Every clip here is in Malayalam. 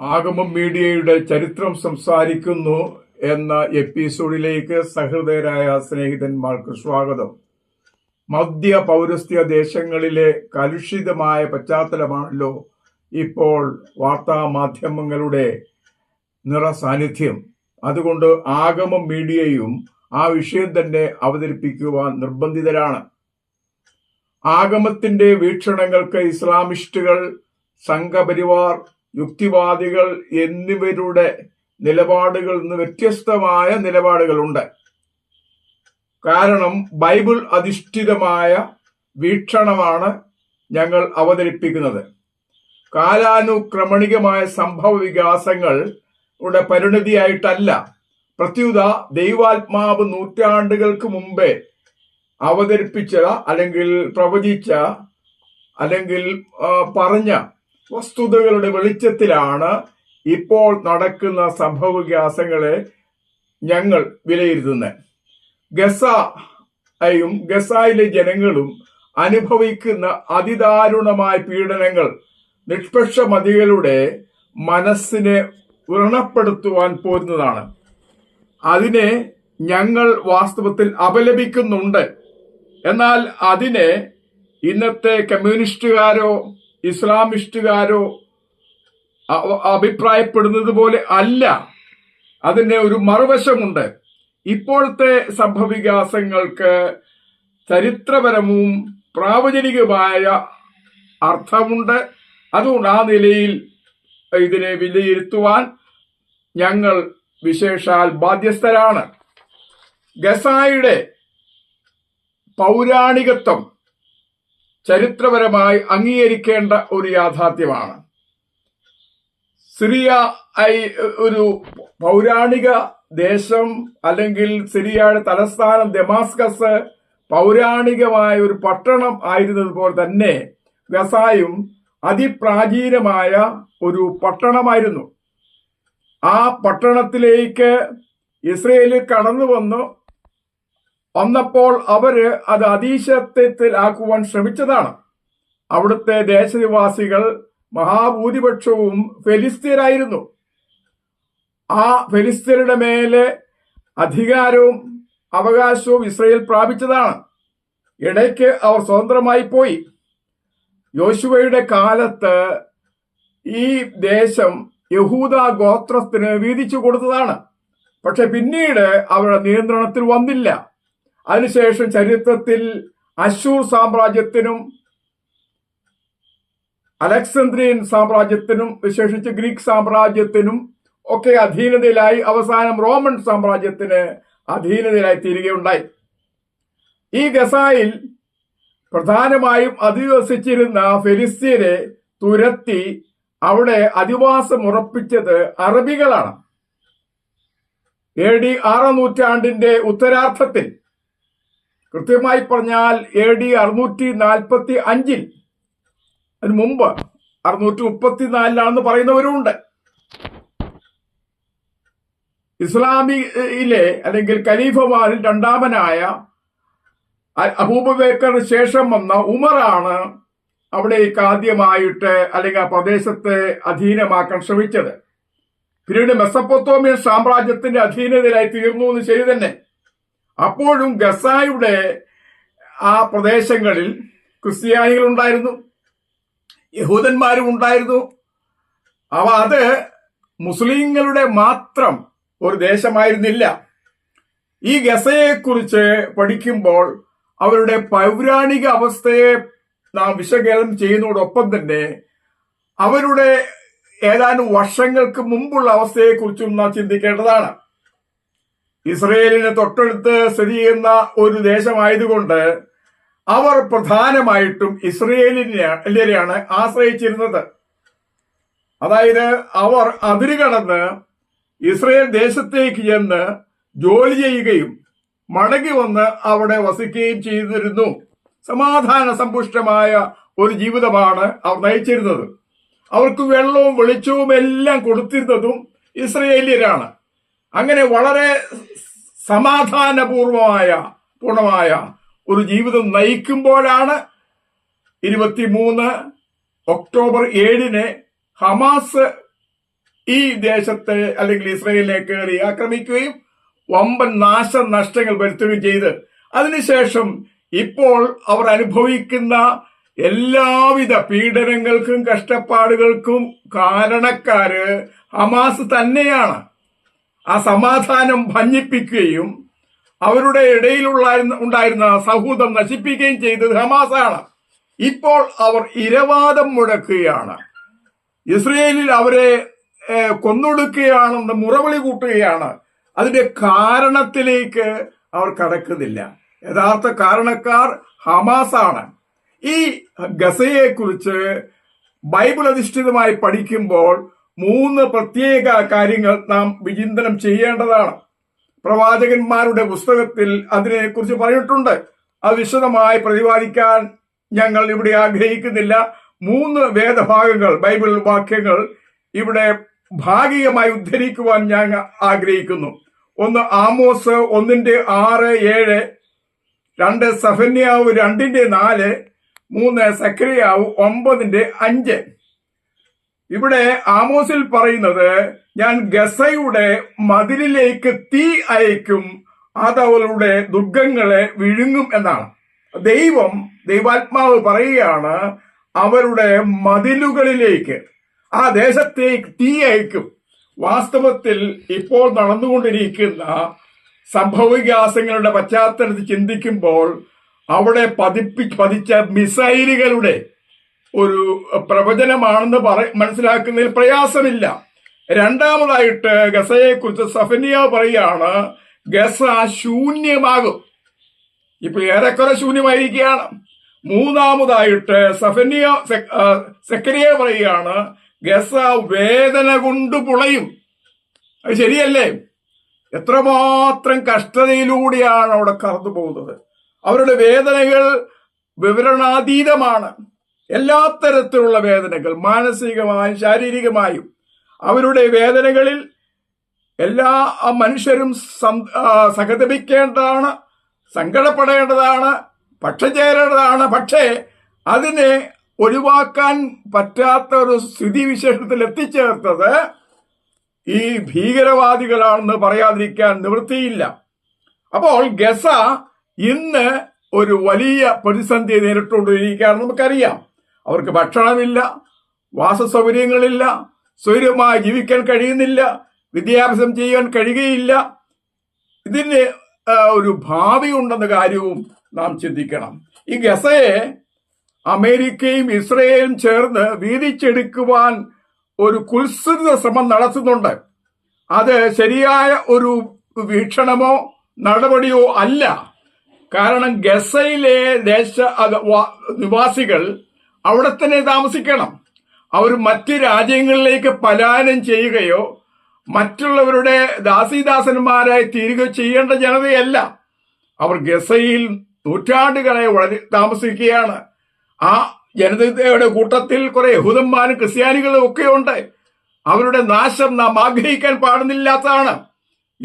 ആഗമം മീഡിയയുടെ ചരിത്രം സംസാരിക്കുന്നു എന്ന എപ്പിസോഡിലേക്ക് സഹൃദയരായ സ്നേഹിതന്മാർക്ക് സ്വാഗതം. മധ്യ പൗരസ്ത്യ ദേശങ്ങളിലെ കലുഷിതമായ പശ്ചാത്തലമാണല്ലോ ഇപ്പോൾ വാർത്താ മാധ്യമങ്ങളുടെ നിറസാന്നിധ്യം. അതുകൊണ്ട് ആഗമം മീഡിയയും ആ വിഷയം തന്നെ അവതരിപ്പിക്കുവാൻ നിർബന്ധിതരാണ്. ആഗമത്തിന്റെ വീക്ഷണങ്ങൾക്ക് ഇസ്ലാമിസ്റ്റുകൾ സംഘപരിവാർ യുക്തിവാദികൾ എന്നിവരുടെ നിലപാടുകളിൽ നിന്ന് വ്യത്യസ്തമായ നിലപാടുകളുണ്ട്. കാരണം ബൈബിൾ അധിഷ്ഠിതമായ വീക്ഷണമാണ് ഞങ്ങൾ അവതരിപ്പിക്കുന്നത്. കാലാനുക്രമണികമായ സംഭവ വികാസങ്ങളുടെ പരിണതിയായിട്ടല്ല. പ്രത്യുത ദൈവാത്മാവ് നൂറ്റാണ്ടുകൾക്ക് മുമ്പേ അവതരിപ്പിച്ച അല്ലെങ്കിൽ പ്രവചിച്ച അല്ലെങ്കിൽ പറഞ്ഞ വസ്തുതകളുടെ വെളിച്ചത്തിലാണ് ഇപ്പോൾ നടക്കുന്ന സംഭവ സംഭവവികാസങ്ങളെ ഞങ്ങൾ വിലയിരുത്തുന്നത്. ഗസയും ഗസയിലെ ജനങ്ങളും അനുഭവിക്കുന്ന അതിദാരുണമായ പീഡനങ്ങൾ നിഷ്പക്ഷ മതികളുടെ മനസ്സിനെ വ്രണപ്പെടുത്തുവാൻ പോരുന്നതാണ്. അതിനെ ഞങ്ങൾ വാസ്തവത്തിൽ അപലപിക്കുന്നുണ്ട്. എന്നാൽ അതിനെ ഇന്നത്തെ കമ്മ്യൂണിസ്റ്റുകാരോ ഇസ്ലാമിസ്റ്റുകാരോ അഭിപ്രായപ്പെടുന്നത് പോലെ അല്ല. അതിന് ഒരു മറുവശമുണ്ട്. ഇപ്പോഴത്തെ സംഭവികാസങ്ങൾക്ക് ചരിത്രപരവും പ്രാവചനികമായ അർത്ഥമുണ്ട്. അതുകൊണ്ട് ആ നിലയിൽ ഇതിനെ വിലയിരുത്തുവാൻ ഞങ്ങൾ വിശേഷാൽ ബാധ്യസ്ഥരാണ്. ഗസായുടെ പൗരാണികത്വം ചരിത്രപരമായി അംഗീകരിക്കേണ്ട ഒരു യാഥാർത്ഥ്യമാണ്. സിറിയ ഐ- ഒരു പൗരാണിക ദേശം അല്ലെങ്കിൽ സിറിയയുടെ തലസ്ഥാനം ദമാസ്കസ് പൗരാണികമായ ഒരു പട്ടണം ആയിരുന്നതുപോലെ തന്നെ ഗസായും അതിപ്രാചീനമായ ഒരു പട്ടണമായിരുന്നു. ആ പട്ടണത്തിലേക്ക് ഇസ്രയേൽ കടന്നു വന്നു വന്നപ്പോൾ അവർ അത് അതീശത്വത്തിലാക്കുവാൻ ശ്രമിച്ചതാണ്. അവിടുത്തെ ദേശനിവാസികൾ മഹാഭൂരിപക്ഷവും ഫെലിസ്തീനായിരുന്നു ആ ഫെലിസ്തീനയുടെ മേലെ അധികാരവും അവകാശവും ഇസ്രയേൽ പ്രാപിച്ചതാണ്. ഇടയ്ക്ക് അവർ സ്വതന്ത്രമായി പോയി. യോശുവയുടെ കാലത്ത് ഈ ദേശം യഹൂദ ഗോത്രത്തിന് വീതിച്ചു കൊടുത്തതാണ്. പക്ഷെ പിന്നീട് അവരുടെ നിയന്ത്രണത്തിൽ വന്നില്ല. അതിനുശേഷം ചരിത്രത്തിൽ അശൂർ സാമ്രാജ്യത്തിനും അലക്സാന്ദ്രിയൻ സാമ്രാജ്യത്തിനും വിശേഷിച്ച് ഗ്രീക്ക് സാമ്രാജ്യത്തിനും ഒക്കെ അധീനതയിലായി അവസാനം റോമൻ സാമ്രാജ്യത്തിന് അധീനതയിലായി തീരുകയുണ്ടായി. ഈ ഗസായിൽ പ്രധാനമായും അധിവസിച്ചിരുന്ന ഫെലിസ്തീനെ തുരത്തി അവിടെ അധിവാസം ഉറപ്പിച്ചത് അറബികളാണ്. എ ഡി ആറാം നൂറ്റാണ്ടിന്റെ ഉത്തരാർത്ഥത്തിൽ കൃത്യമായി പറഞ്ഞാൽ എ ഡി അറുന്നൂറ്റി നാൽപ്പത്തി അഞ്ചിൽ അതിന് മുമ്പ് അറുന്നൂറ്റി മുപ്പത്തിനാലിലാണെന്ന് പറയുന്നവരുമുണ്ട്. ഇസ്ലാമിയിലെ അല്ലെങ്കിൽ ഖലീഫമാരിൽ രണ്ടാമനായ അബൂബക്കറിന് ശേഷം വന്ന ഉമറാണ് അവിടേക്ക് ആദ്യമായിട്ട് അല്ലെങ്കിൽ ആ പ്രദേശത്തെ അധീനമാക്കാൻ ശ്രമിച്ചത്. പിന്നീട് മെസ്സപ്പൊത്തോമിയൻ സാമ്രാജ്യത്തിന്റെ അധീനതയിലായി തീർന്നു എന്ന് ശരി തന്നെ. അപ്പോഴും ഗസായുടെ ആ പ്രദേശങ്ങളിൽ ക്രിസ്ത്യാനികൾ ഉണ്ടായിരുന്നു. യഹൂദന്മാരും ഉണ്ടായിരുന്നു. അവ അത് മുസ്ലിങ്ങളുടെ മാത്രം ഒരു ദേശമായിരുന്നില്ല. ഈ ഗസയെക്കുറിച്ച് പഠിക്കുമ്പോൾ അവരുടെ പൗരാണിക അവസ്ഥയെ നാം വിശകലനം ചെയ്യുന്നതോടൊപ്പം തന്നെ അവരുടെ ഏതാനും വർഷങ്ങൾക്ക് മുമ്പുള്ള അവസ്ഥയെക്കുറിച്ചും നാം ചിന്തിക്കേണ്ടതാണ്. ഇസ്രയേലിന് തൊട്ടടുത്ത് സ്ഥിതി ചെയ്യുന്ന ഒരു ദേശമായതുകൊണ്ട് അവർ പ്രധാനമായിട്ടും ഇസ്രയേലിനെയാണ് ആശ്രയിച്ചിരുന്നത്. അതായത് അവർ അതിരുകടന്ന് ഇസ്രയേൽ ദേശത്തേക്ക് ചെന്ന് ജോലി ചെയ്യുകയും മടങ്ങി വന്ന് അവിടെ വസിക്കുകയും ചെയ്തിരുന്നു. സമാധാന സമ്പുഷ്ടമായ ഒരു ജീവിതമാണ് അവർ നയിച്ചിരുന്നത്. അവർക്ക് വെള്ളവും വെളിച്ചവും എല്ലാം കൊടുത്തിരുന്നതും ഇസ്രയേലിയരാണ്. അങ്ങനെ വളരെ സമാധാനപൂർവമായ പൂർണമായ ഒരു ജീവിതം നയിക്കുമ്പോഴാണ് ഇരുപത്തിമൂന്ന് ഒക്ടോബർ ഏഴിന് ഹമാസ് ഈ ദേശത്തെ അല്ലെങ്കിൽ ഇസ്രയേലിനെ കയറി ആക്രമിക്കുകയും വമ്പൻ നാശനഷ്ടങ്ങൾ വരുത്തുകയും ചെയ്ത്. അതിനുശേഷം ഇപ്പോൾ അവർ അനുഭവിക്കുന്ന എല്ലാവിധ പീഡനങ്ങൾക്കും കഷ്ടപ്പാടുകൾക്കും കാരണക്കാര് ഹമാസ് തന്നെയാണ്. ആ സമാധാനം ഭഞ്ഞിപ്പിക്കുകയും അവരുടെ ഇടയിലുള്ള ഉണ്ടായിരുന്ന സൗഹൃദം നശിപ്പിക്കുകയും ചെയ്തത് ഹമാസാണ്. ഇപ്പോൾ അവർ ഇരവാദം മുഴക്കുകയാണ്. ഇസ്രയേലിൽ അവരെ കൊന്നൊടുക്കുകയാണെന്ന് മുറവിളി കൂട്ടുകയാണ്. അതിന്റെ കാരണത്തിലേക്ക് അവർ കടക്കുന്നില്ല. യഥാർത്ഥ കാരണക്കാർ ഹമാസാണ്. ഈ ഗസയെ കുറിച്ച് ബൈബിൾ അധിഷ്ഠിതമായി പഠിക്കുമ്പോൾ മൂന്ന് പ്രത്യേക കാര്യങ്ങൾ നാം വിചിന്തനം ചെയ്യേണ്ടതാണ്. പ്രവാചകന്മാരുടെ പുസ്തകത്തിൽ അതിനെക്കുറിച്ച് പറഞ്ഞിട്ടുണ്ട്. അത് വിശദമായി പ്രതിപാദിക്കാൻ ഞങ്ങൾ ഇവിടെ ആഗ്രഹിക്കുന്നില്ല. മൂന്ന് വേദഭാഗങ്ങൾ ബൈബിൾ വാക്യങ്ങൾ ഇവിടെ ഭാഗികമായി ഉദ്ധരിക്കുവാൻ ഞാൻ ആഗ്രഹിക്കുന്നു. ഒന്ന് ആമോസ് ഒന്നിന്റെ ആറ് ഏഴ് രണ്ട് സഫന്യാവ് രണ്ടിന്റെ നാല് മൂന്ന് സക്രിയാവ് ഒമ്പതിന്റെ അഞ്ച്. ഇവിടെ ആമോസിൽ പറയുന്നത് ഞാൻ ഗസയുടെ മതിലിലേക്ക് തീ അയക്കും അത് അവളുടെ ദുർഗങ്ങളെ വിഴുങ്ങും എന്നാണ്. ദൈവം ദൈവാത്മാവ് പറയുകയാണ് അവരുടെ മതിലുകളിലേക്ക് ആ ദേശത്തേക്ക് തീ അയക്കും. വാസ്തവത്തിൽ ഇപ്പോൾ നടന്നുകൊണ്ടിരിക്കുന്ന സംഭവവികാസങ്ങളുടെ പശ്ചാത്തലത്തിൽ ചിന്തിക്കുമ്പോൾ അവിടെ പതിപ്പി പതിച്ച മിസൈലുകളുടെ ഒരു പ്രവചനമാണെന്ന് പറ മനസ്സിലാക്കുന്നതിൽ പ്രയാസമില്ല. രണ്ടാമതായിട്ട് ഗസയെ കുറിച്ച് സഫനിയ പറയാണ് ഗസ ശൂന്യമാകും. ഇപ്പൊ ഏറെക്കുറെ ശൂന്യമായിരിക്കുകയാണ്. മൂന്നാമതായിട്ട് സഫനിയ സെക്കരിയ പറയുകയാണ് ഗസ വേദന കൊണ്ട് പുളയും. അത് ശരിയല്ലേ? എത്രമാത്രം കഷ്ടതയിലൂടെയാണ് അവിടെ കടന്നു പോകുന്നത് അവരുടെ വേദനകൾ വിവരണാതീതമാണ്. എല്ലാ തരത്തിലുള്ള വേദനകൾ മാനസികമായും ശാരീരികമായും. അവരുടെ വേദനകളിൽ എല്ലാ മനുഷ്യരും സഹതപിക്കേണ്ടതാണ് സങ്കടപ്പെടേണ്ടതാണ് പക്ഷം ചേരേണ്ടതാണ്. പക്ഷേ അതിനെ ഒഴിവാക്കാൻ പറ്റാത്ത ഒരു സ്ഥിതിവിശേഷത്തിൽ എത്തിച്ചേർത്തത് ഈ ഭീകരവാദികളാണെന്ന് പറയാതിരിക്കാൻ നിവൃത്തിയില്ല. അപ്പോൾ ഗസ ഇന്ന് ഒരു വലിയ പ്രതിസന്ധി നേരിട്ടുകൊണ്ടിരിക്കുകയാണെന്ന് നമുക്കറിയാം. അവർക്ക് ഭക്ഷണമില്ല വാസസൗകര്യങ്ങളില്ല സ്വൈര്യമായി ജീവിക്കാൻ കഴിയുന്നില്ല വിദ്യാഭ്യാസം ചെയ്യാൻ കഴിയുകയില്ല. ഇതിന് ഒരു ഭാവി ഉണ്ടെന്ന കാര്യവും നാം ചിന്തിക്കണം. ഈ ഗസയെ അമേരിക്കയും ഇസ്രയേലും ചേർന്ന് വീതിച്ചെടുക്കുവാൻ ഒരു കുത്സിത ശ്രമം നടത്തുന്നുണ്ട്. അത് ശരിയായ ഒരു വീക്ഷണമോ നടപടിയോ അല്ല. കാരണം ഗസയിലെ ദേശ നിവാസികൾ അവിടെ തന്നെ താമസിക്കണം. അവർ മറ്റ് രാജ്യങ്ങളിലേക്ക് പലായനം ചെയ്യുകയോ മറ്റുള്ളവരുടെ ദാസീദാസന്മാരായി തീരുകയോ ചെയ്യേണ്ട ജനതയല്ല. അവർ ഗസയിൽ നൂറ്റാണ്ടുകളെ വളരെ താമസിക്കുകയാണ്. ആ ജനതയുടെ കൂട്ടത്തിൽ കുറെ യഹൂദന്മാരും ക്രിസ്ത്യാനികളും ഒക്കെ ഉണ്ട്. അവരുടെ നാശം നാം ആഗ്രഹിക്കാൻ പാടുന്നില്ലാത്തതാണ്.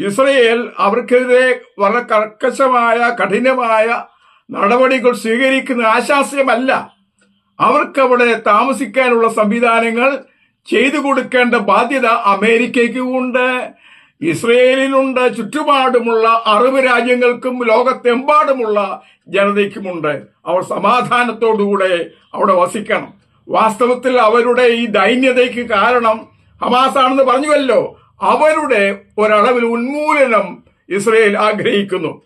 ഇസ്രയേൽ അവർക്കെതിരെ വളരെ കർക്കശമായ കഠിനമായ നടപടികൾ സ്വീകരിക്കുന്ന ആശാസ്യമല്ല. അവർക്കവിടെ താമസിക്കാനുള്ള സംവിധാനങ്ങൾ ചെയ്തു കൊടുക്കേണ്ട ബാധ്യത അമേരിക്കയ്ക്കുമുണ്ട് ഇസ്രയേലിനുണ്ട് ചുറ്റുപാടുമുള്ള അറബ് രാജ്യങ്ങൾക്കും ലോകത്തെമ്പാടുമുള്ള ജനതയ്ക്കുമുണ്ട്. അവർ സമാധാനത്തോടുകൂടെ അവിടെ വസിക്കണം. വാസ്തവത്തിൽ അവരുടെ ഈ ദൈന്യതയ്ക്ക് കാരണം ഹമാസാണെന്ന് പറഞ്ഞുവല്ലോ. അവരുടെ ഒരളവിൽ ഉന്മൂലനം ഇസ്രയേൽ ആഗ്രഹിക്കുന്നു.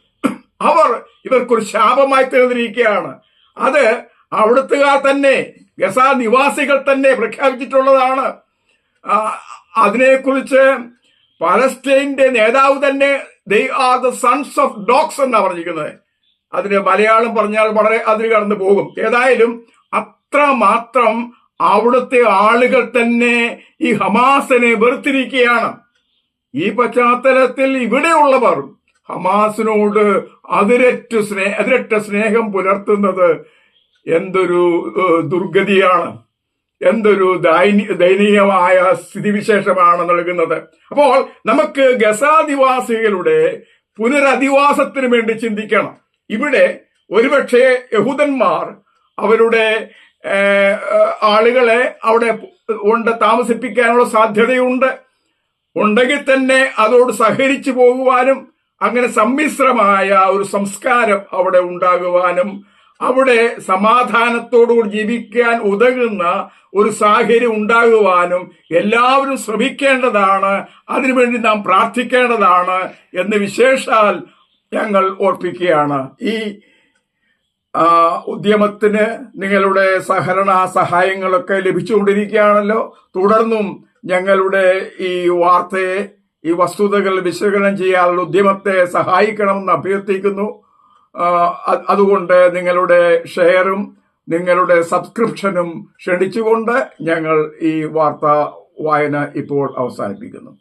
അവർ ഇവർക്കൊരു ശാപമായി തീർന്നിരിക്കുകയാണ് അത് അവിടുത്തുകാർ തന്നെ ഗസ നിവാസികൾ തന്നെ പ്രഖ്യാപിച്ചിട്ടുള്ളതാണ്. അതിനെക്കുറിച്ച് പലസ്തീന്റെ നേതാവ് തന്നെ they are the sons of dogs എന്നാണ് പറഞ്ഞിരിക്കുന്നത്. അതിന് മലയാളം പറഞ്ഞാൽ വളരെ അതിന് കടന്നു പോകും. ഏതായാലും അത്ര മാത്രം അവിടുത്തെ ആളുകൾ തന്നെ ഈ ഹമാസിനെ വെറുത്തിരിക്കുകയാണ്. ഈ പശ്ചാത്തലത്തിൽ ഇവിടെയുള്ളവർ ഹമാസിനോട് അതിരറ്റ് സ്നേഹ അതിരറ്റ സ്നേഹം പുലർത്തുന്നത് എന്തൊരു ദുർഗതിയാണ്. എന്തൊരു ദൈനി- ദയനീയമായ സ്ഥിതിവിശേഷമാണ് നൽകുന്നത്. അപ്പോൾ നമുക്ക് ഗസാദിവാസികളുടെ പുനരധിവാസത്തിന് വേണ്ടി ചിന്തിക്കണം. ഇവിടെ ഒരുപക്ഷെ യഹൂദന്മാർ അവരുടെ ആളുകളെ അവിടെ കൊണ്ട് താമസിപ്പിക്കാനുള്ള സാധ്യതയുണ്ട്. ഉണ്ടെങ്കിൽ തന്നെ അതോട് സഹകരിച്ചു പോകുവാനും അങ്ങനെ സമ്മിശ്രമായ ഒരു സംസ്കാരം അവിടെ ഉണ്ടാകുവാനും അവിടെ സമാധാനത്തോടുകൂടി ജീവിക്കാൻ ഉതകുന്ന ഒരു സാഹചര്യം ഉണ്ടാകുവാനും എല്ലാവരും ശ്രമിക്കേണ്ടതാണ് അതിനുവേണ്ടി നാം പ്രാർത്ഥിക്കേണ്ടതാണ് എന്ന് വിശേഷാൽ ഞങ്ങൾ ഓർപ്പിക്കുകയാണ്. ഈ ഉദ്യമത്തിന് നിങ്ങളുടെ സഹകരണ സഹായങ്ങളൊക്കെ ലഭിച്ചുകൊണ്ടിരിക്കുകയാണല്ലോ. തുടർന്നും ഞങ്ങളുടെ ഈ വാർത്തയെ ഈ വസ്തുതകൾ വിശകലനം ചെയ്യാനുള്ള ഉദ്യമത്തെ സഹായിക്കണമെന്ന് അഭ്യർത്ഥിക്കുന്നു. അതുകൊണ്ട് നിങ്ങളുടെ ഷെയറും നിങ്ങളുടെ സബ്സ്ക്രിപ്ഷനും ക്ഷണിച്ചുകൊണ്ട് ഞങ്ങൾ ഈ വാർത്താ വായന ഇപ്പോൾ അവസാനിപ്പിക്കുന്നു.